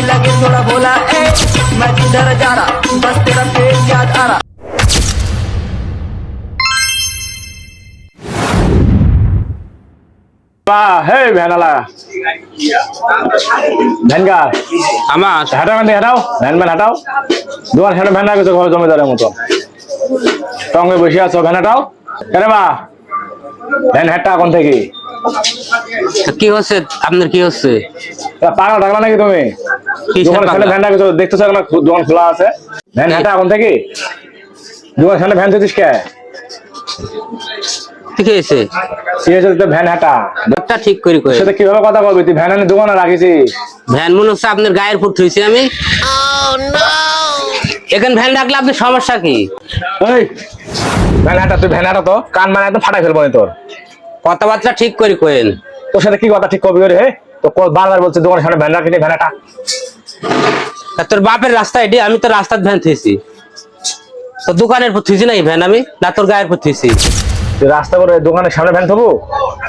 लगे थोड़ा भोला ए मैं किधर जा रहा बस तेरा पेट याद आ रहा বা হে ভ্যানালা ভ্যানগা আমার হাঁটাও ভ্যান হাঁটাও ভ্যান ভ্যান হাঁটাও দোকান সামনে ভ্যান রাখেছো ঘর জমিদারের মতো সঙ্গে বসে আছো ভ্যান হাঁটাও কেন বা ভ্যান হাঁটা এখন থেকে কি হচ্ছে আপনার কি হচ্ছে তা পাগল টাকলা নাকি তুমি কিসের সামনে পাগলা? ভ্যান রাখেছো দেখতেছো দোকান খোলা আছে? ভ্যান হাঁটা এখন থেকে? দোকান সামনে ভ্যান দিচ্ছিস কে? ঠিক আছে ঠিক আছে তো ভ্যান হাঁটা? একটা ঠিক করি কই? সাথে কীভাবে কথা বলবি? তুই ভ্যান আনি দোকানে রাখিছিস। ভ্যান মনে হচ্ছে আপনার গায়ের ফুট হয়েছে আমি। এখানে ভ্যান রাখলে আপনার সমস্যা কি? এই ভ্যান হাঁটা তুই ভ্যান হাঁটা তো। কান মানে একদম ফাটাই ফেলব তোর। কথাবার্তা ঠিক করি কোয়েন তোর সাথে কি কথা ঠিক কবি করে হে? তো বারবার বলছে দোকানের সামনে ভ্যান রাখি ভ্যান তোর বাপের রাস্তা এটি আমি তো রাস্তার ভ্যান থুইছি। তো দোকানের পর থুইছি নাই ভ্যান আমি? না তোর গায়ের পর থুইছি। রাস্তা করে দোকানের সামনে ভ্যান থবো?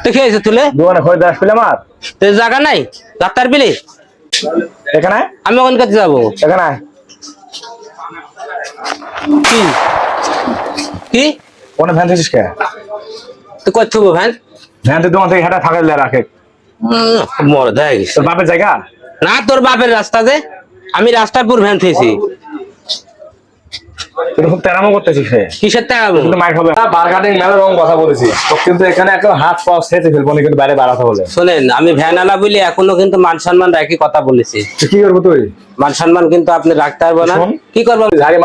তো কি হয়েছে তুলে? দোকানে খরিদ্দার আসলে আমার। তো জায়গা নাই? ডাক্তার বিলি? এখানে? আমি ওখান কাছে যাব। এখানে কি? কি? ওখানে ভ্যান দিয়েছিস কে? তুই কই থুবো ভ্যান? ভ্যান তুই দোকান থেকে হাঁটা ফাঁকা রাখে। মর দেয় তোর বাপের জায়গা? না তোর বাপের রাস্তা যে। আমি রাস্তার পুর ভ্যান থুইছি। তুই খুব তেরামো করতেছিস কিসের টাকা কিন্তু মাইক হবে বার মেলা রকম কথা বলেছি। তো কিন্তু এখানে একটা হাত পাও সেচে ফেলব না কিন্তু বাইরে বাড়াতে বলে শোনেন আমি ভ্যান আলা বলি এখনও কিন্তু মান সম্মান রাখি কথা বলেছি। কি করব তুই? মান সম্মান কিন্তু আপনি রাখতে পারব না। কি করব? ঝাড়ি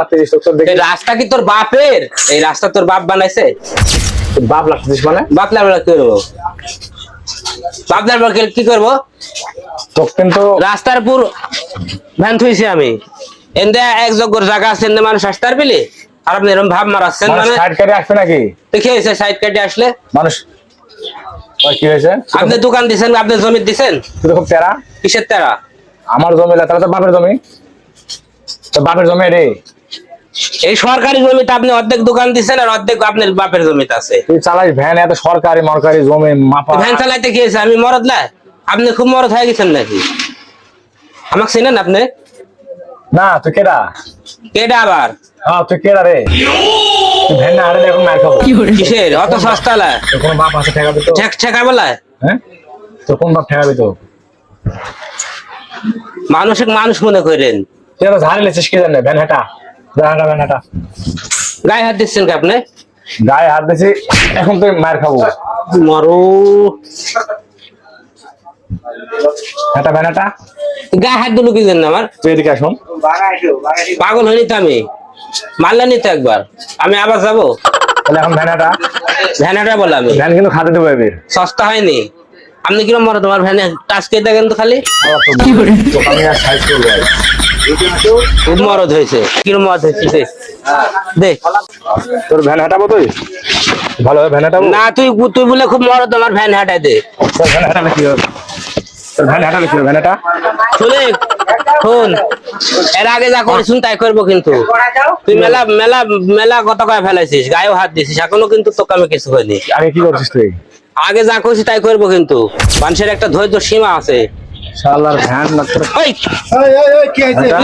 এই রাস্তা কি তোর বাপের? এই রাস্তা তোর বাপ বানাইছে? তোর বাপ লাগতেছিস মানে? বাপ কি করব? লাবলা কি করব? তো রাস্তার পুর ভ্যান থুইছি আমি। এন্দে এক জগর জায়গা আছে এন্দে মানুষ আসতে পারবিলি আর আপনি এরকম ভাব মারাচ্ছেন মানে সাইড কাটে আসবে নাকি? তো কি হয়েছে সাইড কেটে আসলে? মানুষ কি হয়েছে? আপনি দোকান দিছেন আপনি জমি দিছেন? তুই খুব তেরা। কিসের তারা? আমার জমি তাহলে তো বাপের জমি। তো বাপের জমি রে। এই সরকারি জমিতে আপনি অর্ধেক দোকান দিছেন আর অর্ধেক আপনার বাপের জমিতে আছে। তুই চালাইস ভ্যান এত সরকারি মরকারি জমি মাপা। ভ্যান চালাইতে গিয়েছে আমি মরদ না? আপনি খুব মরদ হয়ে গেছেন নাকি? আমাকে চিনেন আপনি? না তুই কেডা? কেডা আবার? হ্যাঁ তুই কেডা রে? ভ্যান না আরে এখন মার খাব। কিসের? অত সস্তা লা। তোর কোনো বাপ আছে ঠেকাবে তো? ঠেক ঠেকা বলা হ্যাঁ? তোর কোন বাপ ঠেকাবে তো? মানুষকে মানুষ মনে করেন। তুই এত ঝাড়ি লেছিস কি জানে? ভ্যান হাঁটা। গায়ে হাত দিচ্ছেন কি আপনি? গায়ে হাত দিছি এখন তুই মার খাব। মরো। ভ্যান হাঁটা গায়ে হাত দিল কি জানেন আমার? তুই এদিকে আসুন। পাগল হয়নি তো আমি? মারলা নিতে একবার। আমি আবার যাব? তাহলে এখন ভ্যান হাঁটা ভ্যানাটা বলে আমি। ভ্যান কিন্তু খাতে দেবো এবার। সস্তা হয়নি। আপনি কিরম মরো তোমার ভ্যানে? টাচ করে দেখেন তো খালি। আমি আর সাইজ করব। খুব মরদ হয়েছে। কিরম মরদ হয়েছে দে। দে। তোর ভ্যান হাঁটাবো তুই? ভালোভাবে ভ্যান হাঁটাবো? না তুই তুই বলে খুব মরদ তোমার ভ্যান হাঁটাই দে। ভ্যান হাঁটালে কি হবে? তোর ভ্যান হাঁটালে কি হবে ভ্যান হাঁটা? শুনে শোন। এর আগে যা করেছুন তাই করব কিন্তু। তুই মেলা মেলা মেলা কত কয়ে ফেলাইছিস? গায়েও হাত দিছিস এখনও কিন্তু তোকে আমি কিছু হয়নি আগে কি করছিস তুই? আগে যা করছিস তাই করব কিন্তু। মানুষের একটা ধৈর্য সীমা আছে। শালার ভ্যান না তুই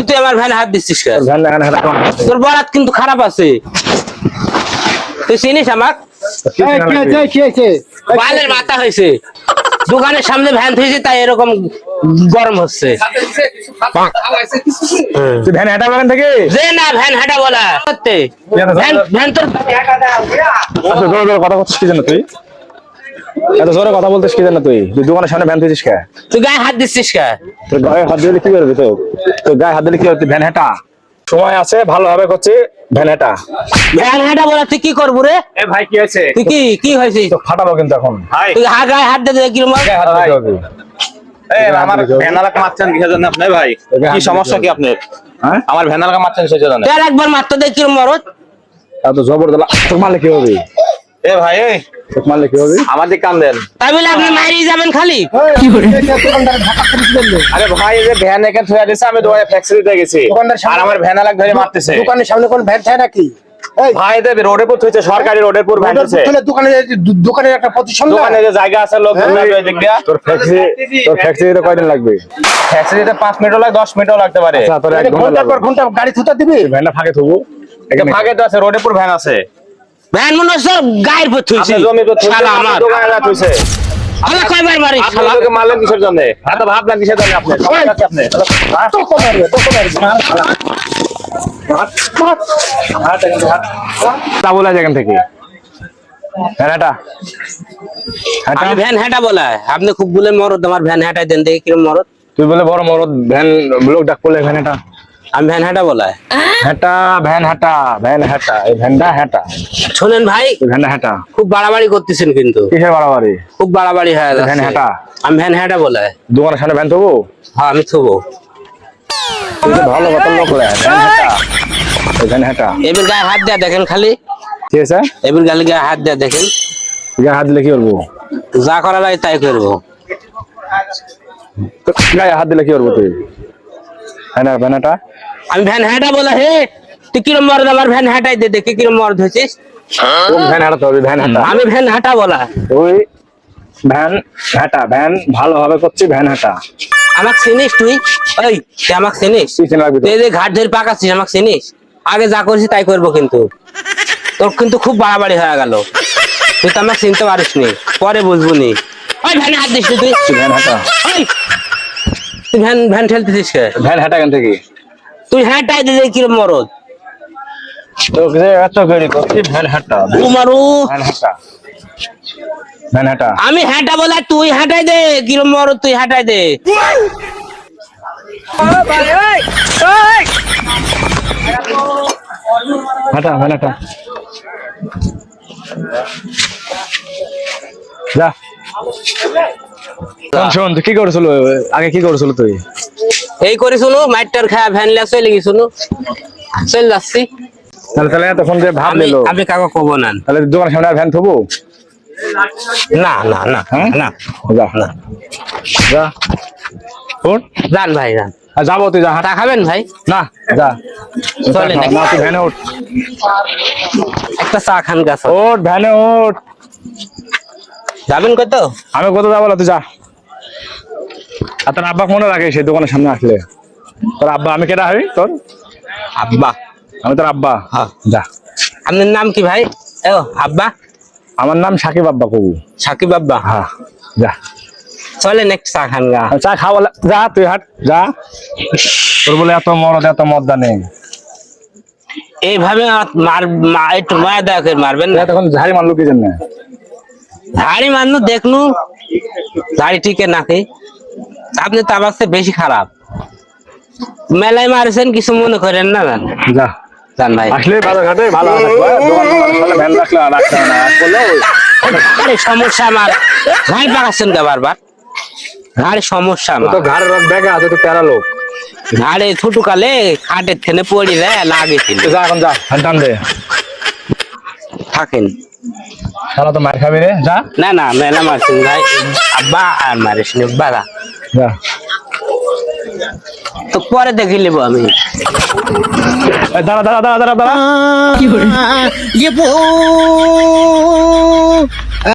তুই আমার ভ্যান হাত দিচ্ছিস তোর বরাত কিন্তু খারাপ আছে। তুই চিনিস আমার বালের মাথা হয়েছে। দোকানের সামনে ভ্যান থুয়েছে তাই এরকম গরম হচ্ছে। তুই ভ্যান হাঁটা বাগান থেকে যে না ভ্যান হাঁটা বলা। সত্যি ভ্যান ভ্যান তোর জোরে কথা বলছিস জন্য তুই? এত জোরে কথা বলছিস কি জন্য তুই? তুই দোকানের সামনে ভ্যান দিয়েছিস কে? তুই গায়ে হাত দিচ্ছিস কে? তোর গায়ে হাত দিলে কি করবি তো তোর গায়ে হাত দিলে কি তুই ভ্যান হাঁটা সময় আছে ভালোভাবে করছি ভ্যান হাঁটা ভ্যান হাঁটা বলা তুই কি করব রে? এ ভাই কি হয়েছে? তুই কি কি হয়েছে? তো ফাটাবো কিন্তু এখন। তুই হা গায়ে হাত দিয়ে কিরম গায়ে হাত দিতে হবে এই, আমার ভ্যানালাকে মারছেন কিসের জন্য আপনি ভাই? কি সমস্যা কি আপনার? হ্যাঁ? আমার ভ্যানালাকে মারছেন সেই জন্য? তোর একবার মারতে দে কিরম মরদ এত জবর দিলা তোর মারলে কি হবে? এ ভাই মারলে কি হবে? আমাদের কান দেন। তাই বলে আপনি মারিয়ে যাবেন খালি? আরে ভাই এই যে ভ্যান এখানে থুয়া দিছে আমি দোকানে ফ্যাক্টরি গেছি। আর আমার ভ্যানালাক ধরে মারতেছে। দোকানের সামনে কোন ভ্যান থাকে নাকি? ভাই দেবে রোডে পর হয়েছে সরকারি রোডের পর ভ্যান হচ্ছে দোকানে দোকানের একটা প্রতিষ্ঠান না? দোকানে যে জায়গা আছে লোক তোর ফ্যাক্টরি তোর ফ্যাক্টরিতে কয়দিন লাগবে? ফ্যাক্টরিতে পাঁচ মিনিটও লাগে দশ মিনিটও লাগতে পারে। আচ্ছা তোর এক ঘণ্টা পর ঘণ্টা গাড়ি থুতা দিবি? ভ্যানটা ফাঁকে থবো। তো আছে রোডে পর ভ্যান আছে। ভ্যান মনে হচ্ছে গায়ের শালা আমার। রাখ হইছে। আল্লাহ কয়বার মারি শালা? ওদেরকে মারলেন কিসের জন্য? এত ভাবলেন কিসের জন্য আপনি। হ্যাঁ? মারবে তা ভ্যান খুব বলে মরদ আমার ভ্যান হাঁটাই দেন দেখি কিরম মরদ। তুই বলে বড় মরদ ভ্যান লোক ডাক করলে ভ্যানটা আমি ভ্যান হাঁটা বলা হ্যাঁটা ভ্যান হাঁটা ভ্যান হাঁটা এই ভ্যানটা হ্যাঁটা শোনেন ভাই এই ভ্যানটা হ্যাঁটা খুব বাড়াবাড়ি করতেছেন কিন্তু। কিসের বাড়াবাড়ি? খুব বাড়াবাড়ি হয়ে ভ্যান হাঁটা? আমি ভ্যান হাঁটা বলা দোকানের সামনে ভ্যান থবো? হ্যাঁ আমি থবো। ভালো কথা লোক ভ্যান হাঁটা। ভ্যান হাঁটা। এবার গায়ে হাত দেয়া দেখেন খালি। ঠিক আছে এবার গালে গায়ে হাত দেয়া দেখেন। তুই হাত দিলে কি করব? যা করা লাগে তাই করব। গায়ে হাত দিলে কি করব তুই? হ্যাঁ না ভ্যানটা আমি ভ্যান হাঁটা বলা হে তুই কিরম মরদ? আমার ভ্যান হাঁটাই দে দেখি কিরম মরদ হয়েছিস। কোন ভ্যান হাঁটাতে হবে? ভ্যান হাঁটা। আমি ভ্যান হাঁটা বলা। তুই ভ্যান হাঁটা ভ্যান ভালোভাবে করছি ভ্যান হাঁটা। আমাকে চিনিস তুই? ওই তুই আমাকে চিনিস? তুই যে ঘাট ধরে পাকাচ্ছিস আমাকে চিনিস? আগে যা করছিস তাই করব কিন্তু। তোর কিন্তু খুব বাড়াবাড়ি হয়ে গেল। তুই তো আমাকে চিনতে পারিস নি পরে বুঝব নি ওই ভ্যানে হাত দিস তুই। ভ্যান হাঁটা। ওই তুই ভ্যান ভ্যান ঠেলতেছিস কে? ভ্যান হাঁটা এখান থেকে। তুই হ্যাঁটাই দে দেখি কিরম মরদ। হাঁটা। আমি হ্যাঁটা বলা তুই হ্যাঁটাই দে কিরম মরদ তুই হ্যাঁটাই দে। হাঁটা হাঁটা। যা। শোন, শোন কি করেছিল? আগে কি করেছিল তুই? এই করে শুনু মাইটার খায়া ভ্যান লিয়া চলে গেছি শুনু। চলে যাচ্ছি। তাহলে তাহলে তখন যে ভাব নিল। আমি কাকা কব না। তাহলে দোকানের সামনে ভ্যান থবো? না না না হ্যাঁ? না যা। যা। ওঠ যান ভাই যান। যাব তুই যা হাঁটা খাবেন ভাই? না যা। চলে না তুই ভ্যানে ওঠ একটা চা খান গাছ ওঠ ভ্যানে ওঠ যাবেন কত আমি কত যাব না তুই যা। আর তোর আব্বা মনে রাখে সেই দোকানের সামনে আসলে। তোর আব্বা আমি কেটা হই? তোর? আব্বা। আমি তোর আব্বা। হ্যাঁ। যা। আপনার নাম কি ভাই? ও আব্বা? আমার নাম সাকিব আব্বা কবু। সাকিব আব্বা? হ্যাঁ যা। চলেন একটু চা খান গা। চা খাওয়া যা তুই হাট যা। তোর বলে এত মরদ এত মদ্দা নেই। এইভাবে মার একটু মায়া দয়া করে মারবেন না। তখন ঝাড়ি মারলো কি জন্য? ধাড়ি মারনু দেখনু। ধাড়ি টিকে নাকি? আপনি তো আমার চেয়ে বেশি খারাপ। মেলায় মারছেন কিছু মনে করেন না জান। যা। জান ভাই। আসলে বাজার ঘাটে ভালো আর সমস্যা আমার। ঘাড়ি পাকাচ্ছেন কে বারবার। ঘাড়ি সমস্যা আমার তো ঘাড়ের ব্যাগে আছে তো প্যারা লোক। ঘাড়ে ছোট কালে খাটের থেনে পড়ি রে লাগেছিল। যা এখন যা। দে। থাকেন। শালা তো মার খাবি রে যা। না না মেলা মারছেন ভাই। আব্বা আর মারিস নি বাবা তো পরে দেখে নেব আমি। দাঁড়া দাঁড়া দাঁড়া দাঁড়া দাঁড়া। দাঁড়া